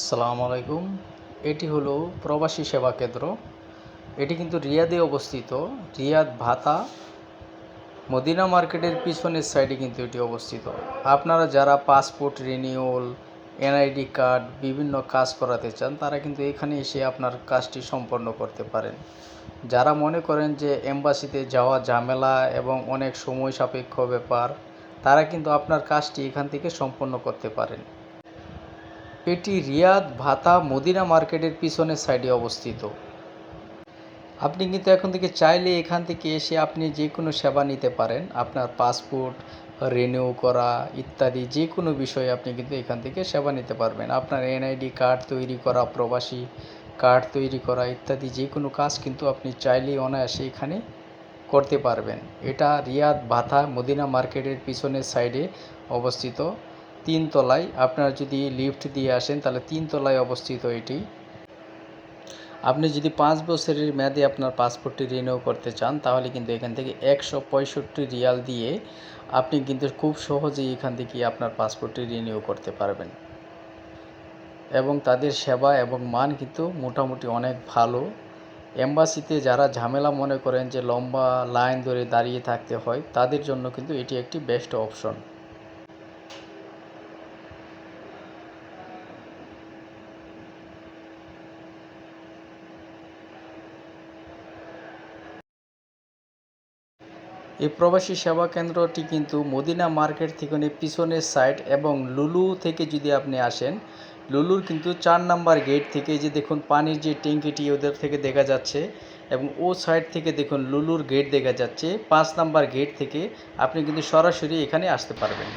আসসালামু আলাইকুম। এটি হলো প্রবাসী সেবা কেন্দ্র। এটি কিন্তু রিয়াদে অবস্থিত। রিয়াদ ভাতা মদিনা মার্কেটের পিছনের সাইডে কিন্তু এটি অবস্থিত। আপনারা যারা পাসপোর্ট রিনিউয়াল, এনআইডি কার্ড, বিভিন্ন কাজ করাতে চান, তারা কিন্তু এখানে এসে আপনার কাজটি সম্পন্ন করতে পারেন। যারা মনে করেন যে এম্বাসিতে যাওয়া ঝামেলা এবং অনেক সময় সাপেক্ষ ব্যাপার, তারা কিন্তু আপনার কাজটি এখান থেকে সম্পন্ন করতে পারেন। এটি রিয়াদ ভাতা মদিনা মার্কেটের পিছনের সাইডে অবস্থিত। আপনি কিন্তু এখন থেকে চাইলে এখান থেকে এসে আপনি যে কোনো সেবা নিতে পারেন। আপনার পাসপোর্ট রিনিউ করা ইত্যাদি যে কোনো বিষয়ে আপনি কিন্তু এখান থেকে সেবা নিতে পারবেন। আপনার এনআইডি কার্ড তৈরি করা, প্রবাসী কার্ড তৈরি করা ইত্যাদি যে কোনো কাজ কিন্তু আপনি চাইলেই অনায়াসে এখানে করতে পারবেন। এটা রিয়াদ ভাতা মদিনা মার্কেটের পিছনের সাইডে অবস্থিত। তিন তলায়। আপনারা যদি লিফট দিয়ে আসেন, তাহলে তিন তলায় অবস্থিত এটি। আপনি যদি পাঁচ বছরের মেয়াদে আপনার পাসপোর্টটি রিনিউ করতে চান, তাহলে কিন্তু এখান থেকে একশো পঁয়ষট্টি রিয়াল দিয়ে আপনি কিন্তু খুব সহজেই এখান থেকে আপনার পাসপোর্টটি রিনিউ করতে পারবেন। এবং তাদের সেবা এবং মান কিন্তু মোটামুটি অনেক ভালো। এম্বাসিতে যারা ঝামেলা মনে করেন যে লম্বা লাইন ধরে দাঁড়িয়ে থাকতে হয়, তাদের জন্য কিন্তু এটি একটি বেস্ট অপশন এই প্রবাসী সেবা কেন্দ্রটি কিন্তু মদিনা মার্কেট থেকে পিছনের সাইড এবং লুলু থেকে যদি আপনি আসেন, লুলুর কিন্তু চার নাম্বার গেট থেকে যে দেখুন পানির যে ট্যাঙ্কিটি ওদের থেকে দেখা যাচ্ছে এবং ও সাইড থেকে দেখুন লুলুর গেট দেখা যাচ্ছে। পাঁচ নাম্বার গেট থেকে আপনি কিন্তু সরাসরি এখানে আসতে পারবেন।